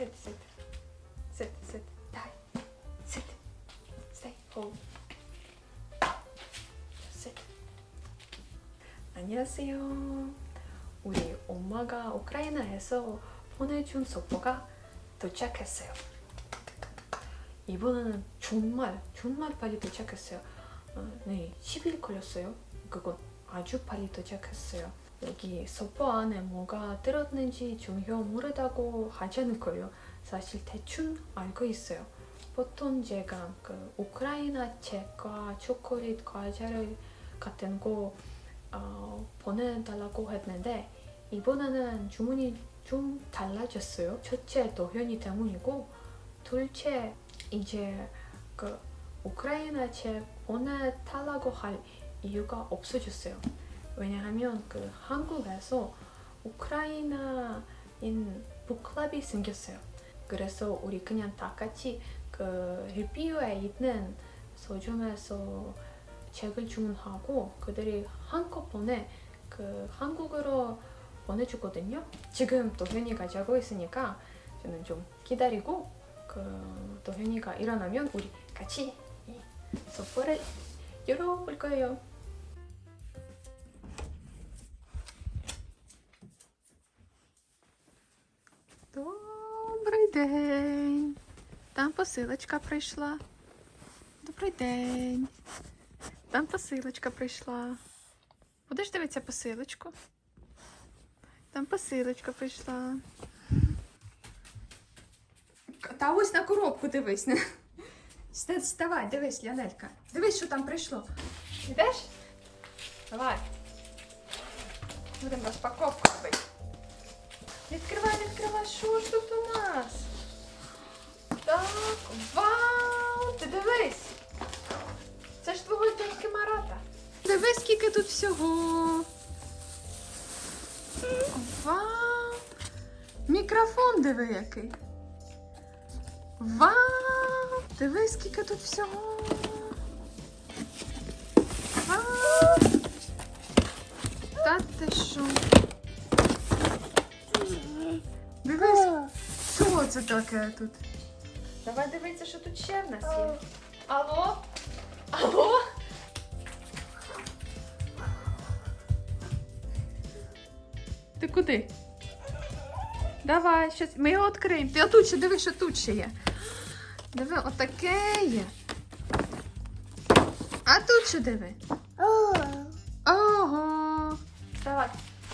Sit, sit. Sit, sit. Die. Sit. Stay. Hold. Sit. 안녕하세요. 우리 엄마가 우크라이나에서 보내준 소포가 도착했어요. 이번에는 정말 정말 빨리 도착했어요. 어, 네, 10일 걸렸어요. 그건 아주 빨리 도착했어요. 여기 소포 안에 뭐가 들었는지 전혀 모르다고 하지 거예요. 사실 대충 알고 있어요. 보통 제가 그 우크라이나 책과 초콜릿 과자를 같은 거 어, 보내달라고 했는데 이번에는 주문이 좀 달라졌어요. 첫째 도현이 때문이고 둘째 이제 그 우크라이나 책 보내달라고 할 이유가 없어졌어요. 왜냐하면 그 한국에서 우크라이나인 북클럽이 생겼어요. 그래서 우리 그냥 다 같이 그 리뷰에 있는 서점에서 책을 주문하고 그들이 한꺼번에 그 한국어로 보내주거든요. 지금 도현이가 자고 있으니까 저는 좀 기다리고 그 도현이가 일어나면 우리 같이 이 소포를 열어볼 거예요. Добрий день. Там посилочка прийшла. Добрий день. Там посилочка прийшла. Будеш дивитися посилочку? Там посилочка прийшла. Та ось на коробку дивись. Вставай, дивись, Лянелька. Дивись, що там прийшло. Йдеш? Давай. Будемо розпаковку робити. Відкривай, відкривай, що ж тут у нас? Так, вау! Ти дивись! Це ж твого дядьки Марата. Дивись, скільки тут всього. Вау! Мікрофон диви який. Вау! Дивись, скільки тут всього. Вау! Та ти що? Що це таке тут? Давай дивитися, що тут ще в нас є. Алло? Алло? Ти куди? Давай, щось. Ми його відкриємо. Ти отут ще диви, що тут ще є. Диви, отаке є. А тут що диви? Ого. Давай,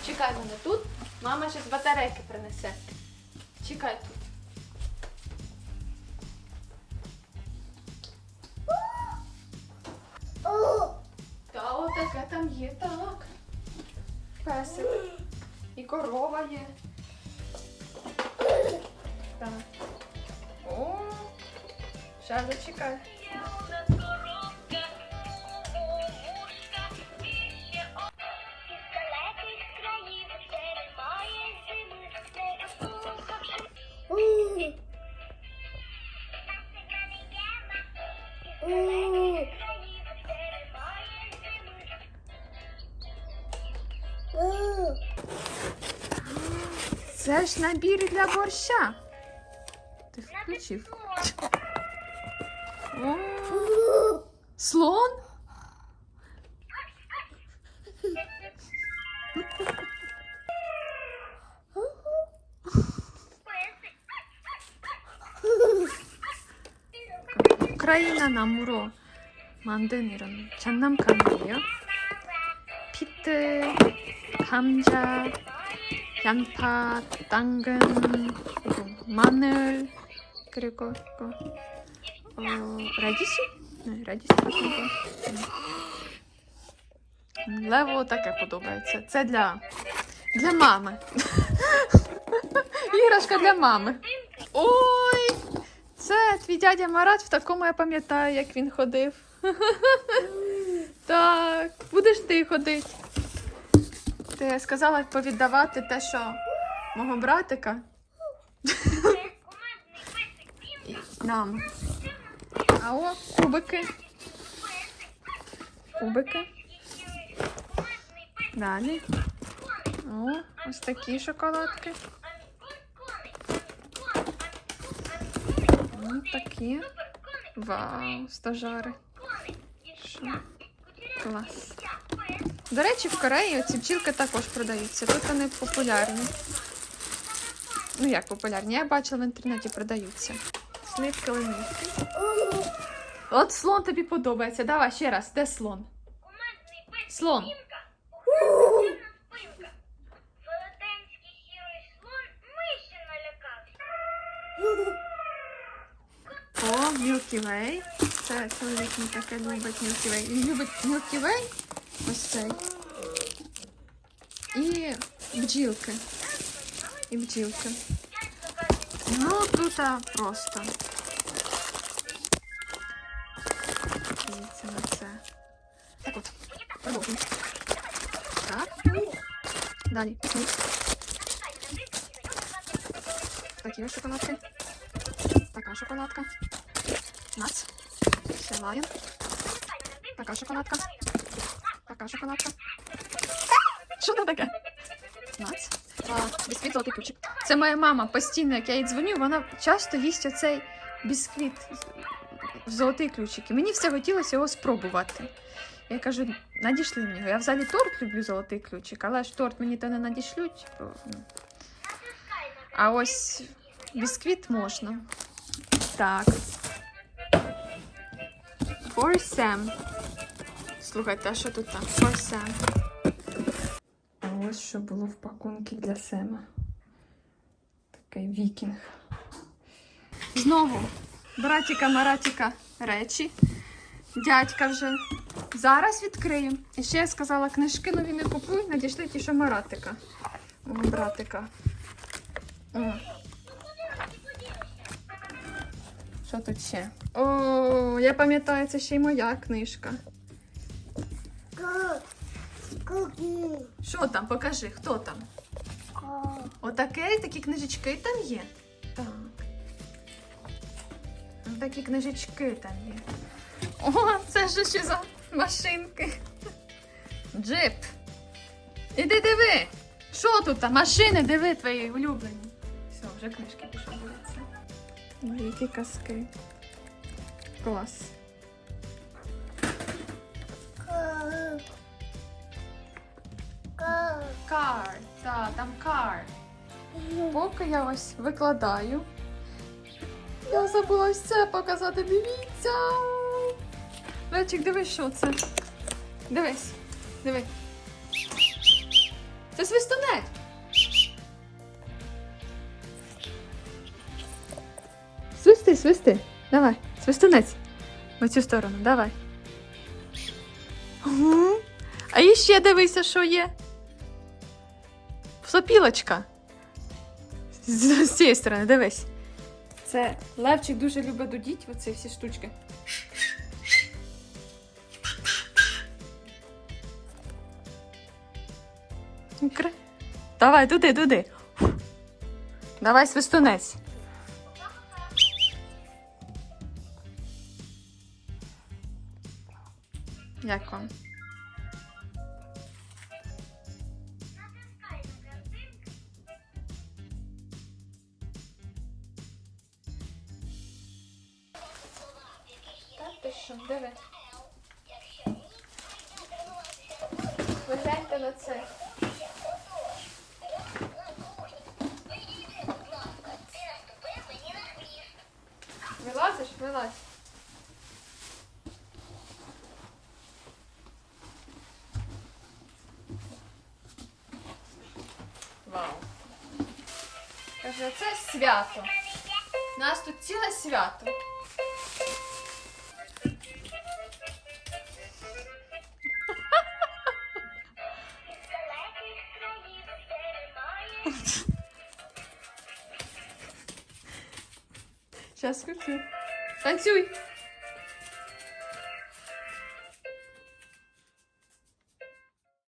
чекай мене тут. Мама ще батарейки принесе. Чекай тут. Та отаке там є, так. Песик. І корова є. Так. О, ще зачекай. Це ж набір для борща. Ти включив. О, слон? 우크라이나 나무로 만든 이런 장난감이에요. 피트, 감자, 양파, 당근, 그리고 마늘, 그리고 이거 어, 라디시? 네, 라디시 같은 거. 음. Леву таке подобається. Це для, для мами. Іграшка для мами. Ой! Це твій дядя Марат, в такому я пам'ятаю, як він ходив. Так, будеш ти ходити. Ти сказала повіддавати те, що мого братика нам. А о, кубики. Кубики. Далі. О, ось такі шоколадки. М, Такі. Вау, стажари. Клас. До речі, в Кореї ці бджілки також продаються. Тут вони популярні. Ну як популярні? Я бачила в інтернеті продаються. Сливки лимівки. От слон тобі подобається. Давай ще раз, де слон? Слон. О, Way. Це чоловік не таке любить. Він любить Milky. Ось цей. І бджілки. І бджілки. Ну, тут а, просто. Дивіться на це. Так от, продовжуємо. Так. Далі. Сніг. Такі шоколадки. Така шоколадка. Нац. Ще лайон. Така шоколадка. Така шоколадка. Що це таке? Нац. А, бісквіт золотий ключик. Це моя мама постійно, як я їй дзвоню, вона часто їсть оцей бісквіт в золотий ключик. І мені все хотілося його спробувати. Я кажу, надійшли мені його. Я взагалі торт люблю золотий ключик, але ж торт мені то не надішлють. ну. А ось бісквіт можна. Так. For Sam. Слухайте, а що тут там? Sam. А ось що було в пакунку для Сема. Такий вікінг. Знову братіка Маратіка речі. Дядька вже. Зараз відкриємо. І ще я сказала, книжки нові не купуй, надійшли ті, що Маратика. О, братика. О. Що тут ще? О, я пам'ятаю, це ще й моя книжка. Що там? Покажи, хто там? Отаке, такі книжечки там є. Так. Такі книжечки там є. О, це ж що за машинки. Джип. Іди диви. Що тут? там? Машини, диви твої улюблені. Все, вже книжки дивитися. Які казки. Клас. Car. Так, там car. Поки я ось викладаю. Я забула це показати. Дивіться. Лечик, дивись, що це. Дивись. Диви. Це свистунець. Свисти, свисти. Давай, свистунець. В оцю сторону, давай. Угу. А іще дивися, що є. Сопілочка. З, з цієї сторони, дивись. Це Левчик дуже любить дудіть оці всі штучки. Кр- Давай, туди, туди. Давай свистунець. Як вам? Що, диви. Ви гляньте на це. Вилазиш? Вилазь. Вау. Каже, це свято. У нас тут ціле свято. Сейчас включу. Танцюй.